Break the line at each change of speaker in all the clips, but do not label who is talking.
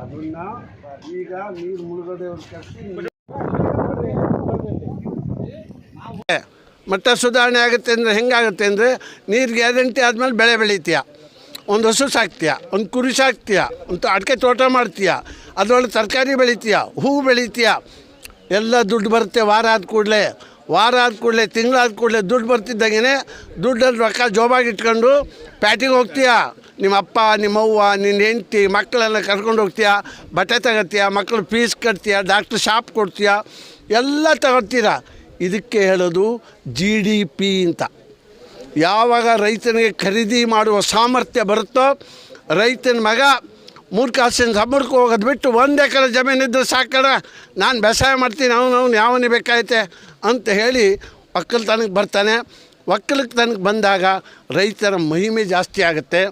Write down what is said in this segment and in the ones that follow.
ಅದನ್ನ ಈಗ ನೀರು ಮಟ್ಟ ಸುಧಾರಣೆ ಆಗುತ್ತೆ ಅಂದರೆ ಹೆಂಗಾಗುತ್ತೆ ಅಂದರೆ ನೀರು ಗ್ಯಾರಂಟಿ ಆದಮೇಲೆ ಬೆಳೆ ಬೆಳಿತೀಯ? ಒಂದು ಹಸು ಸಾಕ್ತೀಯ? ಒಂದು ಕುರಿ ಸಾಕ್ತೀಯ? ಒಂದು ಅಡಿಕೆ ತೋಟ ಮಾಡ್ತೀಯ? ಅದರೊಳಗೆ ತರಕಾರಿ ಬೆಳಿತೀಯ? ಹೂವು ಬೆಳಿತೀಯ? ಎಲ್ಲ ದುಡ್ಡು ಬರುತ್ತೆ ವಾರ ಆದ ಕೂಡಲೇ. ವಾರ ಆದ ಕೂಡಲೇ ತಿಂಗಳಾದ ಕೂಡಲೇ ದುಡ್ಡು ಬರ್ತಿದ್ದಂಗೆ ದುಡ್ಡಲ್ಲಿ ರೊಕ್ಕ ಜೋಬಾಗಿ ಇಟ್ಕೊಂಡು ಪ್ಯಾಟಿಗೆ ಹೋಗ್ತೀಯಾ? ನಿಮ್ಮ ಅಪ್ಪ ನಿಮ್ಮ ಅವ್ವ ನಿನ್ನ ಹೆಂಡ್ತಿ ಮಕ್ಕಳೆಲ್ಲ ಕರ್ಕೊಂಡು ಹೋಗ್ತೀಯಾ? ಬಟ್ಟೆ ತಗೋತೀಯ? ಮಕ್ಕಳು ಫೀಸ್ ಕಟ್ತೀಯ? ಡಾಕ್ಟ್ರ್ ಶಾಪ್ ಕೊಡ್ತೀಯ? ಎಲ್ಲ ತಗೊಳ್ತೀರ ಇದಕ್ಕೆ ಹೇಳೋದು ಜಿ ಡಿ ಪಿ ಅಂತ. ಯಾವಾಗ ರೈತನಿಗೆ ಖರೀದಿ ಮಾಡುವ ಸಾಮರ್ಥ್ಯ ಬರುತ್ತೋ ರೈತನ ಮಗ ಮೂರು ಕಾಸಿನ ಸಂಬಳಕ್ಕೆ ಹೋಗೋದು ಬಿಟ್ಟು ಒಂದು ಎಕರೆ ಜಮೀನಿದ್ದು ಸಾಕಣ ನಾನು ಬೇಸಾಯ ಮಾಡ್ತೀನಿ, ಅವನು ಅವನು ಯಾವನಿಗೆ ಬೇಕಾಯ್ತೆ ಅಂತ ಹೇಳಿ ಒಕ್ಕಲ್ತನಕ್ಕೆ ಬರ್ತಾನೆ. ಒಕ್ಕಲತನಕ್ಕೆ ಬಂದಾಗ ರೈತರ ಮಹಿಮೆ ಜಾಸ್ತಿ ಆಗುತ್ತೆ.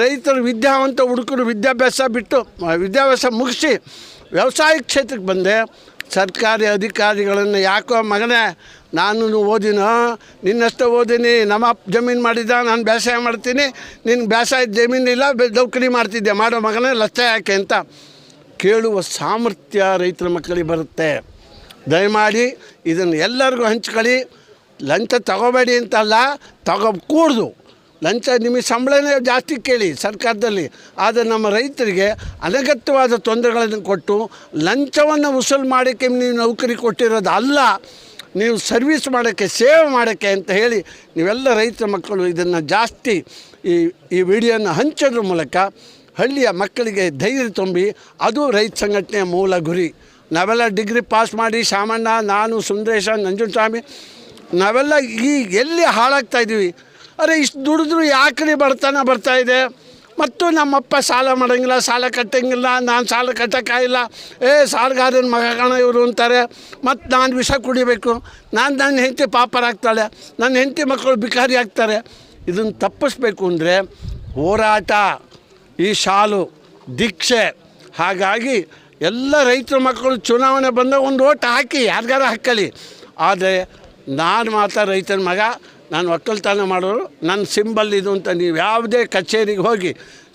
ರೈತರು ವಿದ್ಯಾವಂತ ಹುಡುಕರು ವಿದ್ಯಾಭ್ಯಾಸ ಬಿಟ್ಟು ವಿದ್ಯಾಭ್ಯಾಸ ಮುಗಿಸಿ ವ್ಯವಸಾಯ ಕ್ಷೇತ್ರಕ್ಕೆ ಬಂದೆ. ಸರ್ಕಾರಿ ಅಧಿಕಾರಿಗಳನ್ನು ಯಾಕೋ ಮಗನೇ ನಾನು ಓದಿನೋ, ನಿನ್ನಷ್ಟೇ ಓದಿನಿ, ನಮ್ಮ ಅಪ್ಪ ಜಮೀನು ಮಾಡಿದ್ದ ನಾನು ಬೇಸಾಯ ಮಾಡ್ತೀನಿ ನಿನ್ನ ಬೇಸಾಯ ಜಮೀನಿಲ್ಲ ನೌಕರಿ ಮಾಡ್ತಿದ್ದೆ, ಮಾಡೋ ಮಗನೇ ಲಚ್ಚ ಯಾಕೆ ಅಂತ ಕೇಳುವ ಸಾಮರ್ಥ್ಯ ರೈತರ ಮಕ್ಕಳಿಗೆ ಬರುತ್ತೆ. ದಯಮಾಡಿ ಇದನ್ನು ಎಲ್ಲರಿಗೂ ಹಂಚ್ಕೊಳ್ಳಿ. ಲಂಚ ತಗೋಬೇಡಿ ಅಂತಲ್ಲ ತಗೋಕೂಡ್ದು ಲಂಚ ನಿಮಗೆ ಸಂಬಳನೇ ಜಾಸ್ತಿ ಕೇಳಿ ಸರ್ಕಾರದಲ್ಲಿ, ಆದರೆ ನಮ್ಮ ರೈತರಿಗೆ ಅನಗತ್ಯವಾದ ತೊಂದರೆಗಳನ್ನು ಕೊಟ್ಟು ಲಂಚವನ್ನು ವಸೂಲು ಮಾಡೋಕ್ಕೆ ನೀವು ನೌಕರಿ ಕೊಟ್ಟಿರೋದು ಅಲ್ಲ ನೀವು ಸರ್ವಿಸ್ ಮಾಡೋಕ್ಕೆ, ಸೇವೆ ಮಾಡೋಕ್ಕೆ ಅಂತ ಹೇಳಿ ನೀವೆಲ್ಲ ರೈತರ ಮಕ್ಕಳು ಇದನ್ನು ಜಾಸ್ತಿ ಈ ಈ ವಿಡಿಯೋನ ಹಂಚೋದ್ರ ಮೂಲಕ ಹಳ್ಳಿಯ ಮಕ್ಕಳಿಗೆ ಧೈರ್ಯ ತುಂಬಿ ಅದು ರೈತ ಸಂಘಟನೆಯ ಮೂಲ ಗುರಿ. ನಾವೆಲ್ಲ ಡಿಗ್ರಿ ಪಾಸ್ ಮಾಡಿ ಶಾಮಣ್ಣ, ನಾನು, ಸುಂದರೇಶ ನಂಜುಸ್ವಾಮಿ ನಾವೆಲ್ಲ ಈ ಎಲ್ಲಿ ಹಾಳಾಗ್ತಾ ಇದ್ದೀವಿ? ಅರೆ ಇಷ್ಟು ದುಡಿದ್ರು ಯಾಕ್ರಿ ಬರ್ತಾನೆ ಬರ್ತಾ ಇದೆ? ಮತ್ತು ನಮ್ಮಪ್ಪ ಸಾಲ ಮಾಡೋಂಗಿಲ್ಲ, ಸಾಲ ಕಟ್ಟಂಗಿಲ್ಲ, ನಾನು ಸಾಲ ಕಟ್ಟೋಕ್ಕಾಗಿಲ್ಲ ಏ, ಸಾಲಗಾರನ ಮಗ ಕಾಣ ಇವರು ಅಂತಾರೆ. ಮತ್ತು ನಾನು ವಿಷ ಕುಡಿಬೇಕು. ನಾನು ನನ್ನ ಹೆಂಡತಿ ಪಾಪರಾಗ್ತಾಳೆ. ನನ್ನ ಹೆಂಡತಿ ಮಕ್ಕಳು ಬಿಕಾರಿ ಆಗ್ತಾರೆ. ಇದನ್ನು ತಪ್ಪಿಸ್ಬೇಕು ಅಂದರೆ ಹೋರಾಟ, ಈ ಶಾಲು, ದೀಕ್ಷೆ. ಹಾಗಾಗಿ ಎಲ್ಲ ರೈತರ ಮಕ್ಕಳು ಚುನಾವಣೆ ಬಂದಾಗ ಒಂದು ಓಟ್ ಹಾಕಿ, ಯಾರಿಗಾರ ಹಾಕಲಿ. ಆದರೆ ನಾನು ಮಾತ್ರ ರೈತನ ಮಗ ನಾನು ಒಕ್ಕಲ್ತನ ಮಾಡೋರು ನನ್ನ ಸಿಂಬಲ್ ಇದು ಅಂತ ನೀವು ಯಾವುದೇ ಕಚೇರಿಗೆ ಹೋಗಿ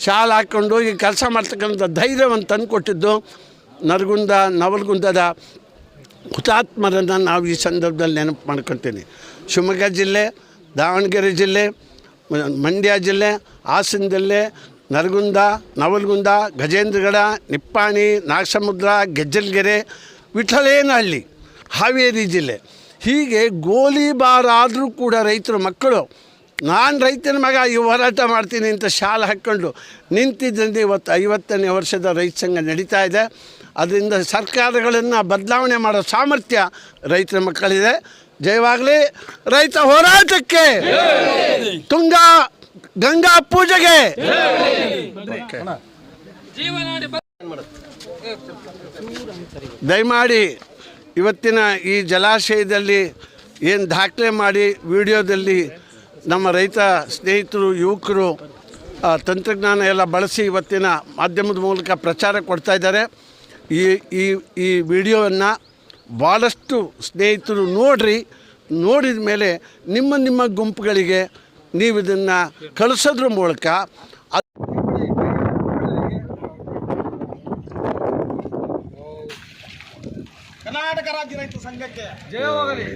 ಶಾಲೆ ಹಾಕ್ಕೊಂಡು ಹೋಗಿ ಕೆಲಸ ಮಾಡ್ತಕ್ಕಂಥ ಧೈರ್ಯವನ್ನು ತಂದುಕೊಟ್ಟಿದ್ದು ನರಗುಂದ, ನವಲಗುಂದದ ಹುತಾತ್ಮರನ್ನು ನಾವು ಈ ಸಂದರ್ಭದಲ್ಲಿ ನೆನಪು ಮಾಡ್ಕೊತೀನಿ ಶಿವಮೊಗ್ಗ ಜಿಲ್ಲೆ, ದಾವಣಗೆರೆ ಜಿಲ್ಲೆ, ಮಂಡ್ಯ ಜಿಲ್ಲೆ ಹಾಸನ ಜಿಲ್ಲೆ ನರಗುಂದ, ನವಲಗುಂದ, ಗಜೇಂದ್ರಗಡ, ನಿಪ್ಪಾಣಿ, ನಾಗಸಮುದ್ರ, ಗೆಜ್ಜಲ್ಗೆರೆ ವಿಠಲೇನಹಳ್ಳಿ ಹಾವೇರಿ ಜಿಲ್ಲೆ. ಹೀಗೆ ಗೋಲಿಬಾರಾದರೂ ಕೂಡ ರೈತರ, ಮಕ್ಕಳು, ನಾನು ರೈತನ ಮಗ, ಈ ಹೋರಾಟ ಮಾಡ್ತೀನಿ ಅಂತ ಶಾಲೆ ಹಾಕ್ಕೊಂಡು ನಿಂತಿದ್ದರಿಂದ ಇವತ್ತು ಐವತ್ತನೇ ವರ್ಷದ ರೈತ ಸಂಘ ನಡೀತಾ ಇದೆ. ಅದರಿಂದ ಸರ್ಕಾರಗಳನ್ನು ಬದಲಾವಣೆ ಮಾಡೋ ಸಾಮರ್ಥ್ಯ ರೈತರ ಮಕ್ಕಳಿದೆ. ಜಯವಾಗಲಿ ರೈತ ಹೋರಾಟಕ್ಕೆ, ತುಂಗಾ, ಗಂಗಾ ಪೂಜೆಗೆ. ದಯಮಾಡಿ ಇವತ್ತಿನ ಈ ಜಲಾಶಯದಲ್ಲಿ ಏನು ದಾಖಲೆ ಮಾಡಿ ವಿಡಿಯೋದಲ್ಲಿ ನಮ್ಮ ರೈತ ಸ್ನೇಹಿತರು, ಯುವಕರು ತಂತ್ರಜ್ಞಾನ ಎಲ್ಲ ಬಳಸಿ ಇವತ್ತಿನ ಮಾಧ್ಯಮದ ಮೂಲಕ ಪ್ರಚಾರ ಕೊಡ್ತಾ ಇದ್ದಾರೆ. ಈ ಈ ಈ ವಿಡಿಯೋವನ್ನು ಭಾಳಷ್ಟು ಸ್ನೇಹಿತರು ನೋಡ್ರಿ. ನೋಡಿದ ಮೇಲೆ ನಿಮ್ಮ ನಿಮ್ಮ ಗುಂಪುಗಳಿಗೆ ನೀವು ಇದನ್ನು ಕಳಿಸೋದ್ರ ಮೂಲಕ
ಕರ್ನಾಟಕ ರಾಜ್ಯ ರೈತ ಸಂಘಕ್ಕೆ. ಜಯ ಹೋಗಲಿ.